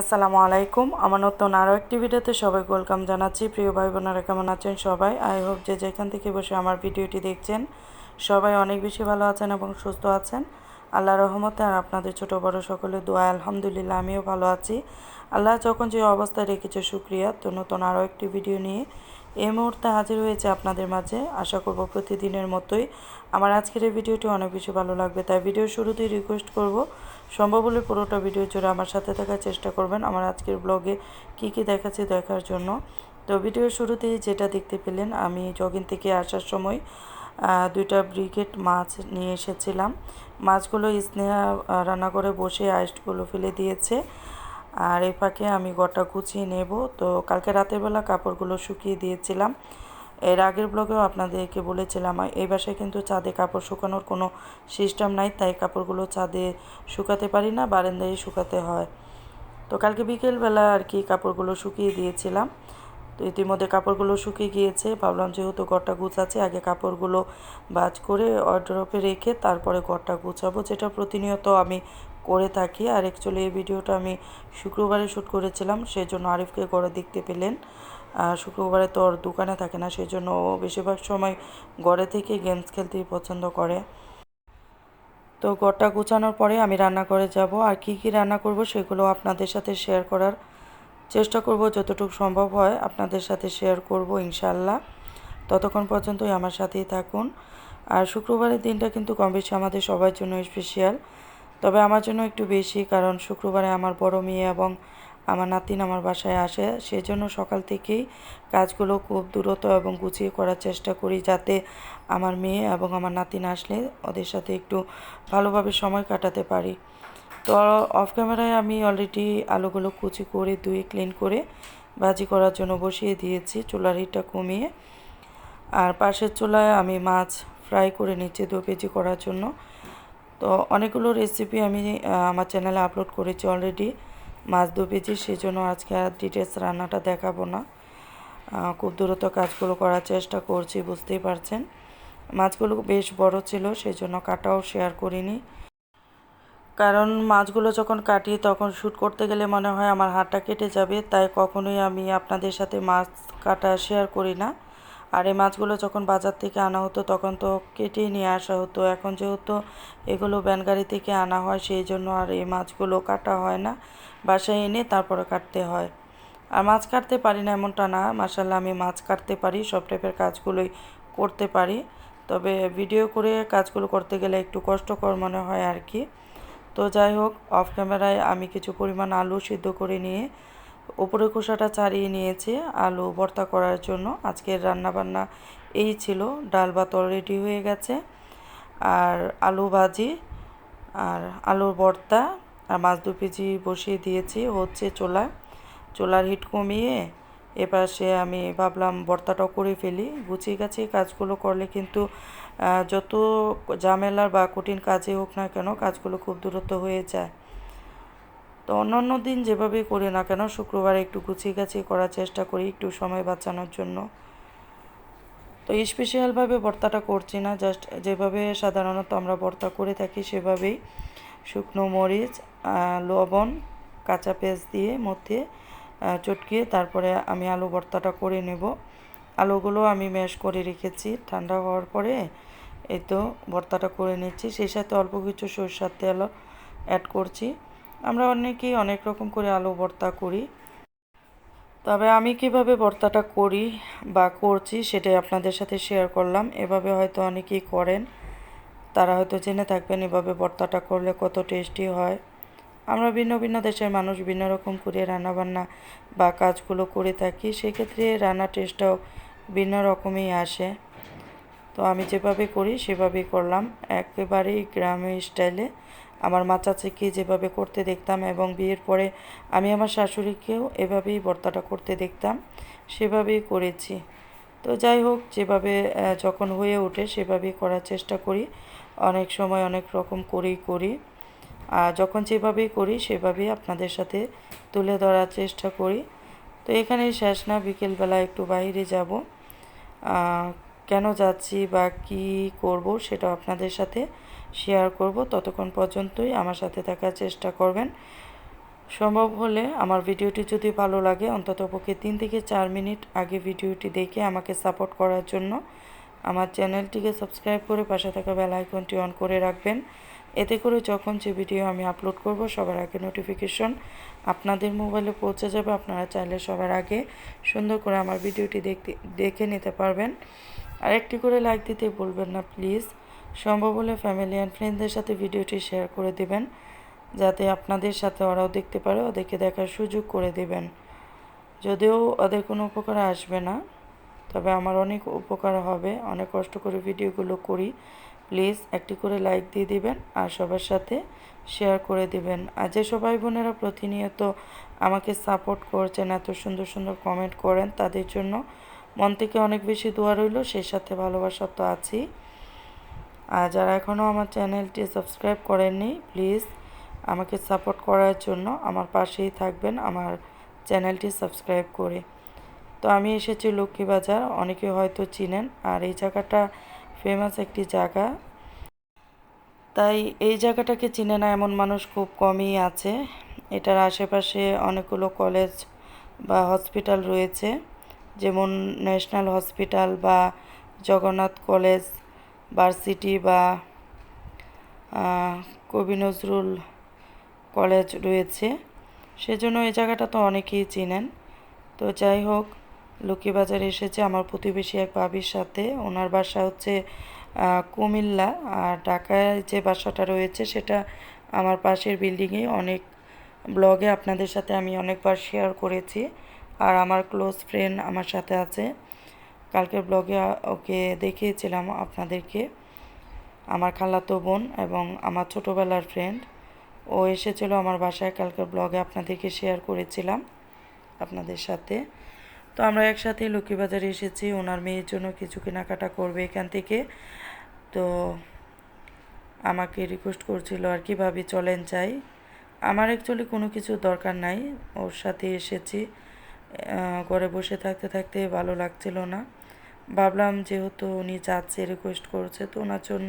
আসসালামু আলাইকুম। আমার নতুন আরও একটি ভিডিওতে সবাই ওয়েলকাম জানাচ্ছি। প্রিয় ভাই বোনেরা কেমন আছেন সবাই? আই হোপ যে যেখান থেকে বসে আমার ভিডিওটি দেখছেন, সবাই অনেক বেশি ভালো আছেন এবং সুস্থ আছেন। আল্লাহ রহমতে আর আপনাদের ছোট বড় সকলে দোয়া, আলহামদুলিল্লাহ, আমিও ভালো আছি। আল্লাহ যখন যে অবস্থায় রেখেছে সুক্রিয়া তো নতুন আরও একটি ভিডিও নিয়ে এই মুহূর্তে হাজির হয়েছে আপনাদের মাঝে। আশা করব প্রতিদিনের মতোই। আমার আজকের এই ভিডিওটি অনেক বেশি ভালো লাগবে, তাই ভিডিও শুরুতেই রিকোয়েস্ট করব। সম্ভব হলে পুরোটা ভিডিও জুড়ে আমার সাথে থাকার চেষ্টা করবেন আমার আজকের ব্লগে কি কি দেখাচ্ছি দেখার জন্য। তো ভিডিওর শুরুতেই যেটা দেখতে পেলেন, আমি জগিং থেকে আসার সময় দুইটা ব্রিগেড মাছ নিয়ে এসেছিলাম। মাছগুলো স্নেহা রান্না করে বসে আইসগুলো ফেলে দিয়েছে। আর এ ফাঁকে আমি গটা গুছিয়ে নেব। তো কালকে রাতের বেলা কাপড়গুলো শুকিয়ে দিয়েছিলাম। এর আগের ব্লগেও আপনাদেরকে বলেছিলাম, এই বাসায় কিন্তু চাঁদে কাপড় শুকানোর কোনো সিস্টেম নাই, তাই কাপড়গুলো ছাদে শুকাতে পারি না, বারান্দায় শুকাতে হয়। তো কালকে বিকেলবেলা আর কি কাপড়গুলো শুকিয়ে দিয়েছিলাম। তো ইতিমধ্যে কাপড়গুলো শুকিয়ে গিয়েছে, ভাবলাম যেহেতু ঘরটা গুছাচ্ছে, আগে কাপড়গুলো বাজ করে অর্ডারপে রেখে তারপরে ঘরটা গুছাবো, যেটা প্রতিনিয়ত আমি করে থাকি। আর অ্যাকচুয়ালি এই ভিডিওটা আমি শুক্রবারে শ্যুট করেছিলাম সেই জন্য আরিফকে ঘরে দেখতে পেলেন। আর শুক্রবারে তো ওর দোকানে থাকে না সেই জন্য ও বেশিরভাগ সময় ঘরে থেকে গেমস খেলতেই পছন্দ করে। তো ঘরটা গুছানোর পরে আমি রান্না করে যাব। আর কি কি রান্না করব সেগুলো আপনাদের সাথে শেয়ার করার চেষ্টা করব, যতটুকু সম্ভব হয় আপনাদের সাথে শেয়ার করব ইনশাল্লাহ ততক্ষণ পর্যন্তই আমার সাথেই থাকুন। আর শুক্রবারের দিনটা কিন্তু কম বেশি আমাদের সবার জন্য স্পেশাল তবে আমার জন্য একটু বেশি, কারণ শুক্রবারে আমার বড় মেয়ে এবং আমার নাতিন আমার বাসায় আসে। সেজন্য সকাল থেকেই কাজগুলো খুব দ্রুত এবং গুছিয়ে করার চেষ্টা করি যাতে আমার মেয়ে এবং আমার নাতিন আসলে ওদের সাথে একটু ভালোভাবে সময় কাটাতে পারি। তো অফ ক্যামেরায় আমি অলরেডি আলুগুলো কুচি করে, ধুয়ে ক্লিন করে ভাজি করার জন্য বসিয়ে দিয়েছি, চুলার হিটটা কমিয়ে। আর পাশের চুলায় আমি মাছ ফ্রাই করে নিচ্ছি দু কেজি করার জন্য তো অনেকগুলো রেসিপি আমি আমার চ্যানেলে আপলোড করেছি অলরেডি মাছ দু সেই জন্য আজকে আর ডিটেলস রান্নাটা দেখাবো না। খুব দ্রুত কাজগুলো করার চেষ্টা করছি, বুঝতেই পারছেন। মাছগুলো বেশ বড় ছিল সেই জন্য কাটাও শেয়ার করিনি। কারণ মাছগুলো যখন কাটি, তখন শ্যুট করতে গেলে মনে হয় আমার হাতটা কেটে যাবে, তাই কখনোই আমি আপনাদের সাথে মাছ কাটা শেয়ার করি না। আর এই মাছগুলো যখন বাজার থেকে আনা হতো, তখন তো কেটেই নিয়ে আসা হতো। এখন যেহেতু এগুলো ব্যানগাড়ি থেকে আনা হয়, সেই জন্য আর এই মাছগুলো কাটা হয় না। বাসায় এনে তারপরে কাটতে হয়। আর মাছ কাটতে পারি না এমনটা না। মাসাল্লাহ আমি মাছ কাটতে পারি, সব টাইপের কাজগুলোই করতে পারি। তবে ভিডিও করে কাজগুলো করতে গেলে একটু কষ্টকর মনে হয় আর কি। তো যাই হোক অফ ক্যামেরায় আমি কিছু পরিমাণ আলু সিদ্ধ করে নিয়ে উপরে খোসাটা ছাড়িয়ে নিয়েছি, আলু ভর্তা করার জন্য। আজকের রান্না বান্না এই ছিল, ডাল ভাত রেডি হয়ে গেছে, আর আলু ভাজি, আর আলুর ভর্তা, আর মাছ দু কেজি বসিয়ে দিয়েছি হচ্ছে চোলা। চোলার হিট কমিয়ে এপাশে আমি ভাবলাম ভর্তাটাও করে ফেলি। গুছিয়ে গাছিয়ে কাজগুলো করলে কিন্তু যত ঝামেলার বা কঠিন কাজে হোক না কেন, কাজগুলো খুব দূরত্ব হয়ে যায়। তো অন্যান্য দিন যেভাবে করি না কেন, শুক্রবার একটু গুছিয়ে গাছিয়ে করার চেষ্টা করি একটু সময় বাঁচানোর জন্য। তো স্পেশালভাবে ভর্তাটা করছি না জাস্ট যেভাবে সাধারণত আমরা ভর্তা করে থাকি সেভাবেই শুকনো মরিচ লবণ, কাঁচা পেঁয়াজ দিয়ে মধ্যে চটকিয়ে তারপরে আমি আলু ভর্তাটা করে নেব। আলুগুলো আমি ম্যাশ করে রেখেছি, ঠান্ডা হওয়ার পরে এই তো ভর্তাটা করে নিচ্ছি। সেই সাথে অল্প কিছু সরষার তেল অ্যাড করছি। আমরা অনেকেই অনেক রকম করে আলু ভর্তা করি। তবে আমি কীভাবে ভর্তাটা করি বা করছি সেটাই আপনাদের সাথে শেয়ার করলাম। এভাবে হয়তো অনেকেই করেন। তারা হয়তো জেনে থাকবেন এভাবে ভর্তাটা করলে কত টেস্টি হয়। আমরা ভিন্ন ভিন্ন দেশের মানুষ, ভিন্ন রকম করে রান্নাবান্না বা কাজগুলো করে থাকি। সেক্ষেত্রে রান্নার টেস্টটাও ভিন্ন রকমই আসে। তো আমি যেভাবে করি, সেভাবেই করলাম। একেবারেই গ্রামীণ স্টাইলে। আমার মা চাচিকে যেভাবে করতে দেখতাম এবং বিয়ের পরে আমি আমার শাশুড়িকেও এভাবেই ভর্তাটা করতে দেখতাম, সেভাবেই করেছি। তো যাই হোক, যেভাবে যখন হয়ে ওঠে, সেভাবেই করার চেষ্টা করি। অনেক সময় অনেক রকম করেই করি। আর যখন যেভাবেই করি, সেভাবেই আপনাদের সাথে তুলে ধরার চেষ্টা করি। তো এখানেই শেষ না, বিকেলবেলা একটু বাইরে যাব। কেন যাচ্ছি বা কি করব সেটা আপনাদের সাথে শেয়ার করব। ততক্ষণ পর্যন্তই আমার সাথে থাকার চেষ্টা করবেন। সম্ভব হলে আমার ভিডিওটি যদি ভালো লাগে, অন্তত পক্ষে তিন থেকে চার মিনিট আগে ভিডিওটি দেখে আমাকে সাপোর্ট করার জন্য আমার চ্যানেলটিকে সাবস্ক্রাইব করে পাশে থাকা বেল আইকনটি অন করে রাখবেন। এতে করে যখন যে ভিডিও আমি আপলোড করব, সবার আগে নোটিফিকেশন আপনাদের মোবাইলে পৌঁছে যাবে। আপনারা চাইলে সবার আগে সুন্দর করে আমার ভিডিওটি দেখতে, দেখে নিতে পারবেন। আর একটি করে লাইক দিতে বলবেন না প্লিজ সম্ভব হলে ফ্যামিলি অ্যান্ড ফ্রেন্ডদের সাথে ভিডিওটি শেয়ার করে দেবেন, যাতে আপনাদের সাথে ওরাও দেখতে পারে, ওদেরকে দেখার সুযোগ করে দেবেন। যদিও ওদের কোনো উপকার আসবে না, তবে আমার অনেক উপকার হবে, অনেক কষ্ট করে ভিডিওগুলো করি। প্লিজ একটি করে লাইক দিয়ে দিবেন আর সবার সাথে শেয়ার করে দিবেন। আর যে সবাই বোনেরা প্রতিনিয়ত আমাকে সাপোর্ট করছেন, এত সুন্দর সুন্দর কমেন্ট করেন, তাদের জন্য মন থেকে অনেক বেশি দোয়া রইল, সেই সাথে ভালোবাসা তো আছি। আর যারা এখনও আমার চ্যানেলটি সাবস্ক্রাইব করেননি, প্লিজ আমাকে সাপোর্ট করার জন্য আমার পাশেই থাকবেন, আমার চ্যানেলটি সাবস্ক্রাইব করে। তো আমি এসেছি লক্ষ্মীবাজার অনেকে হয়তো চিনেন, আর এই জায়গাটা ফেমাস একটি জায়গা। তাই এই জায়গাটাকে চিনে না এমন মানুষ খুব কমই আছে। এটার আশেপাশে অনেকগুলো কলেজ বা হসপিটাল রয়েছে। যেমন ন্যাশনাল হসপিটাল বা জগন্নাথ কলেজ, ভার্সিটি বা কবি নজরুল কলেজ রয়েছে। সেজন্য এই জায়গাটা তো অনেকেই চিনেন। তো যাই হোক লক্ষ্মীবাজারে এসেছে আমার প্রতিবেশী এক ভাবির সাথে। ওনার বাসা হচ্ছে কুমিল্লা। আর ঢাকায় যে বাসাটা রয়েছে সেটা আমার পাশের বিল্ডিংয়ে অনেক ব্লগে আপনাদের সাথে আমি অনেকবার শেয়ার করেছি। আর আমার ক্লোজ ফ্রেন্ড আমার সাথে আছে। কালকের ব্লগে ওকে দেখিয়েছিলাম আপনাদেরকে। আমার খালাতো বোন এবং আমার ছোটোবেলার ফ্রেন্ড ও এসেছিল আমার বাসায়, কালকের ব্লগে আপনাদেরকে শেয়ার করেছিলাম আপনাদের সাথে। তো আমরা একসাথে লক্ষ্মীবাজারে এসেছি, ওনার মেয়ের জন্য কিছু কেনাকাটা করবে এখান থেকে। তো আমাকে রিকোয়েস্ট করছিল আর কি ভাবি চলেন চাই। আমার অ্যাকচুয়ালি কোনো কিছু দরকার নাই, ওর সাথে এসেছি। ঘরে বসে থাকতে থাকতে ভালো লাগছিল না। ভাবলাম যেহেতু উনি যাচ্ছে রিকোয়েস্ট করছে, তো ওনার জন্য,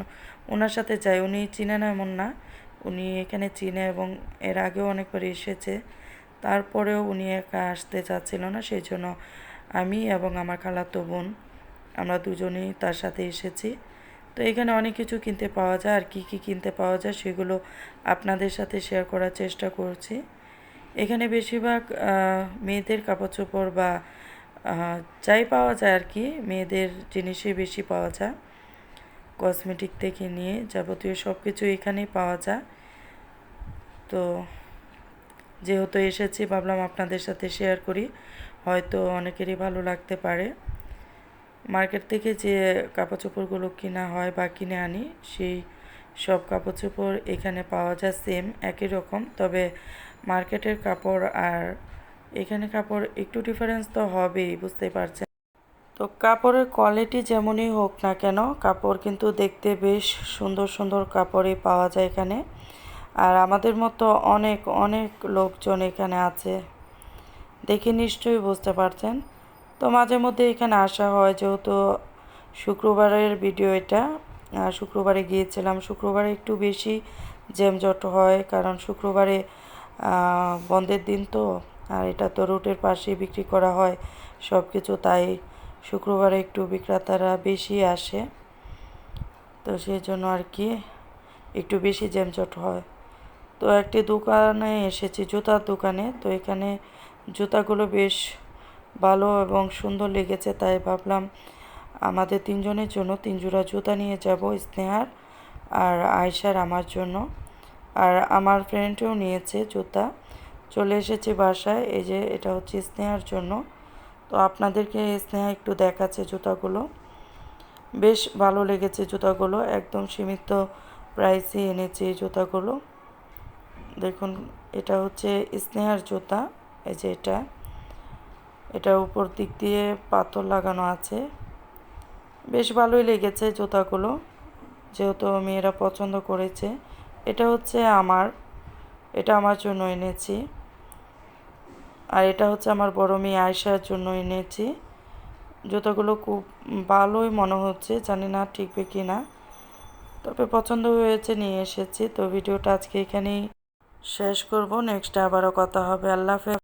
ওনার সাথে যাই। উনি চিনে না, এমন না। উনি এখানে চিনে এবং এর আগেও অনেকবার এসেছে। তারপরেও উনি একা আসতে চাচ্ছিল না সেই জন্য আমি এবং আমার খালাতো বোন, আমরা দুজনেই তার সাথে এসেছি। তো এখানে অনেক কিছু কিনতে পাওয়া যায়, আর কি কি কিনতে পাওয়া যায়, সেগুলো আপনাদের সাথে শেয়ার করার চেষ্টা করছি। এখানে বেশিরভাগ মেয়েদের কাপড় চোপড় বা যাই পাওয়া যায় আর কি, মেয়েদের জিনিসই বেশি পাওয়া যায়। কসমেটিক থেকে নিয়ে যাবতীয় সব কিছু এখানেই পাওয়া যায়। তো যেহেতু এসেছি, ভাবলাম আপনাদের সাথে শেয়ার করি। হয়তো অনেকেরই ভালো লাগতে পারে। মার্কেট থেকে যে কাপড় চোপড়গুলো কেনা হয় বা কিনে আনি, সেই সব কাপড় চোপড় এখানে পাওয়া যায় সেম একই রকম। তবে মার্কেটের কাপড় আর এখানে কাপড় একটু ডিফারেন্স তো হবেই বুঝতে পারছেন। তো কাপড়ের কোয়ালিটি যেমনই হোক না কেন, কাপড় কিন্তু দেখতে বেশ সুন্দর সুন্দর কাপড়ই পাওয়া যায় এখানে। আর আমাদের মতো অনেক অনেক লোকজন এখানে আছে। দেখে নিশ্চয়ই বুঝতে পারছেন। তো মাঝে মধ্যে এখানে আসা হয়, যেহেতু শুক্রবারের ভিডিও এটা। শুক্রবারে গিয়েছিলাম। শুক্রবারে একটু বেশি জ্যামজট হয়, কারণ শুক্রবারে বন্ধের দিন তো, আর এটা তো রুটের পাশে বিক্রি করা হয়। সব কিছু তাই শুক্রবারে একটু বিক্রেতারা বেশি আসে। তো সেই জন্য আর কি, একটু বেশি জ্যামজট হয়। তো একটি দোকানে এসেছি, জুতার দোকানে। তো এখানে জুতাগুলো বেশ ভালো এবং সুন্দর লেগেছে, তাই ভাবলাম আমাদের তিনজনের জন্য তিন জোড়া জুতা নিয়ে যাব, স্নেহার আর আয়সার আমার জন্য। আর আমার ফ্রেন্ডও নিয়েছে জুতা। চলে এসেছি বাসায়। এই যে এটা হচ্ছে স্নেহার জন্য। তো আপনাদেরকে স্নেহা একটু দেখাচ্ছে জুতাগুলো। বেশ ভালো লেগেছে জুতাগুলো। একদম সীমিত প্রাইসে এনেছে এই জুতাগুলো। দেখুন, এটা হচ্ছে স্নেহার জুতা। এই যে এটা। এটা উপর দিক দিয়ে পাথর লাগানো আছে। বেশ ভালোই লেগেছে জুতাগুলো। যেহেতু মেয়েরা পছন্দ করেছে। এটা হচ্ছে আমার, এটা আমার জন্য এনেছি। আর এটা হচ্ছে আমার বড় মেয়ে আয়সার জন্য এনেছি। জুতোগুলো খুব ভালোই মনে হচ্ছে, জানি না ঠিকবে কি না। তবে পছন্দ হয়েছে, নিয়ে এসেছি। তো ভিডিওটা আজকে এখানেই শেষ করব। নেক্সট আবারও কথা হবে। আল্লাহ